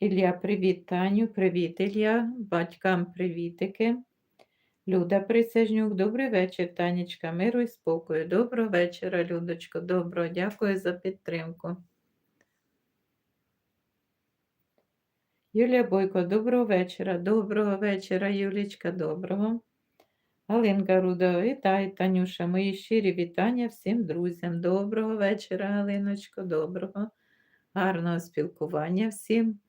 Ілля, привіт, Таню, привіт, Ілля, батькам привітики. Люда Присяжнюк, добрий вечір, Танечка, миру і спокою. Доброго вечора, Людочко, доброго, дякую за підтримку. Юлія Бойко, доброго вечора, доброго вечора, Юлічка, доброго. Галинка Рудова, вітай, Танюша, мої щирі вітання всім друзям. Доброго вечора, Галиночко, доброго, гарного спілкування всім.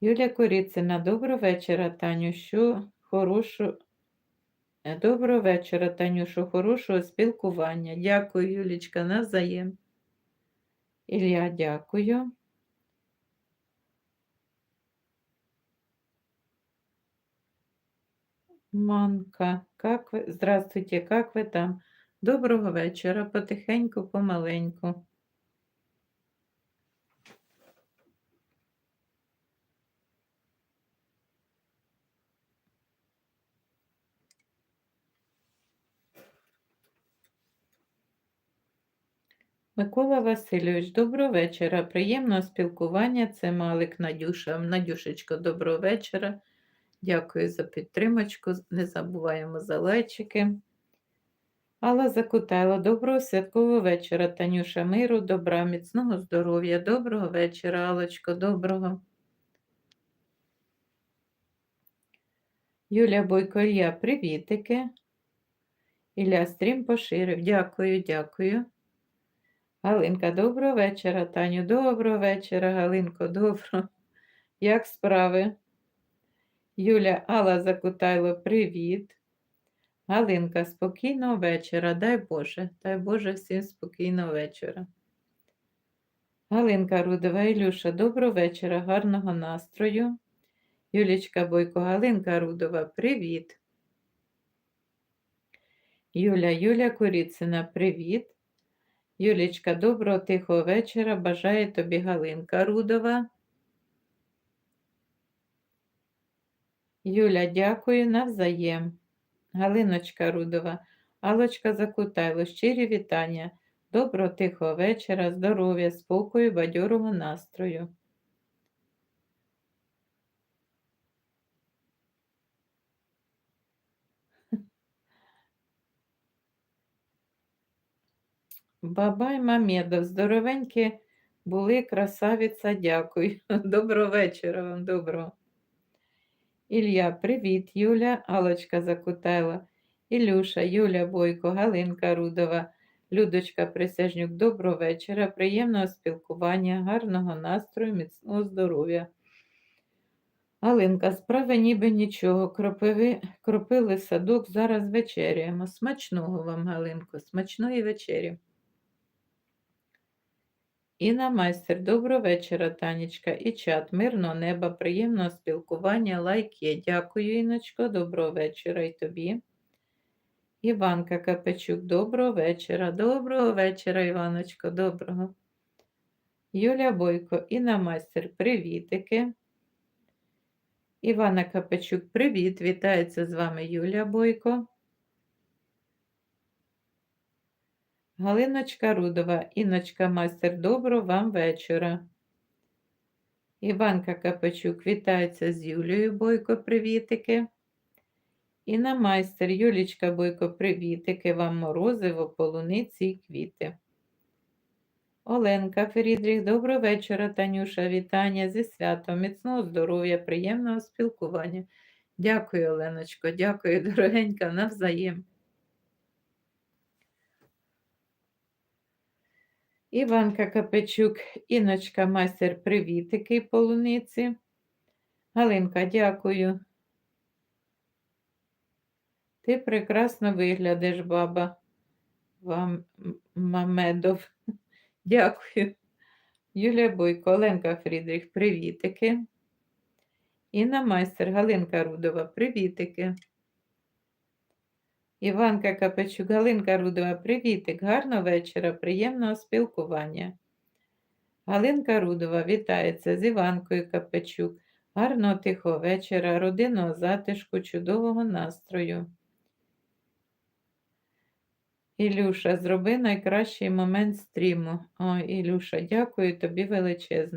Юлія Коріцина, доброго вечора, Танюшу, хорошу. Е, Доброго вечора, Танюшу, хорошого спілкування. Дякую, Юлічка, навзаєм. Ілля, дякую. Манка, как ви? Здравствуйте, как ви там? Доброго вечора, потихеньку, помаленьку. Микола Васильович, доброго вечора. Приємного спілкування. Це Малик Надюша. Надюшечко, доброго вечора. Дякую за підтримочку. Не забуваємо за лайчики. Алла Закутайла, доброго святкового вечора. Танюша миру, добра, міцного здоров'я. Доброго вечора, Алочко, доброго. Юлія Бойко, я привітики. Ілля стрім поширив. Дякую, дякую. Галинка, доброго вечора, Таню, доброго вечора, Галинко, доброго. Як справи? Юля Алла Закутайло, привіт. Галинка, спокійного вечора, дай Боже, дай Боже всім спокійного вечора. Галинка Рудова, Ілюша, доброго вечора, гарного настрою. Юлічка Бойко, Галинка Рудова, привіт. Юля, Юля Коріцина, привіт. Юлічка, доброго тихого вечора. Бажає тобі Галинка Рудова. Юля, дякую навзаєм. Галиночка Рудова, Алочка Закутайло, щирі вітання. Доброго тихого вечора, здоров'я, спокою, бадьорого настрою. Бабай Мамедов, здоровенькі були, красавиця, дякую. Доброго вечора вам, доброго. Ілля, привіт, Юля, Алочка Закутайла, Ілюша, Юля Бойко, Галинка Рудова, Людочка Присяжнюк, доброго вечора, приємного спілкування, гарного настрою, міцного здоров'я. Галинка, справа ніби нічого. Кропиви, кропили садок, зараз вечеряємо. Смачного вам, Галинко, смачної вечері. Інна майстер, доброго вечора, Танечка. І чат, мирного неба, приємного спілкування, лайк є. Дякую, Іночко, доброго вечора і тобі. Іванка Капечук, доброго вечора. Доброго вечора, Іваночко, доброго. Юля Бойко, Інна майстер, привітики. Івана Капечук, привіт, вітається з вами Юля Бойко. Галиночка Рудова, Інночка майстер, доброго вам вечора. Іванка Капачук вітається з Юлією Бойко, привітики. Інна майстер, Юлічка Бойко, привітики, вам морозиво, полуниці і квіти. Оленка Фрідріх, доброго вечора, Танюша, вітання зі святом, міцного здоров'я, приємного спілкування. Дякую, Оленочко, дякую, дорогенька, навзаєм. Іванка Капечук, Іночка майстер привітики полуниці. Галинка, дякую. Ти прекрасно виглядиш, баба вам Мамедов. Дякую. Юлія Бойко, Оленка Фрідріх, привітики. Інна майстер, Галинка Рудова, привітики. Іванка Капечук, Галинка Рудова, привітик, гарного вечора, приємного спілкування. Галинка Рудова вітається з Іванкою Капечук. Гарного тихого вечора, родинного затишку, чудового настрою. Ілюша, зроби найкращий момент стріму. О, Ілюша, дякую тобі величезно.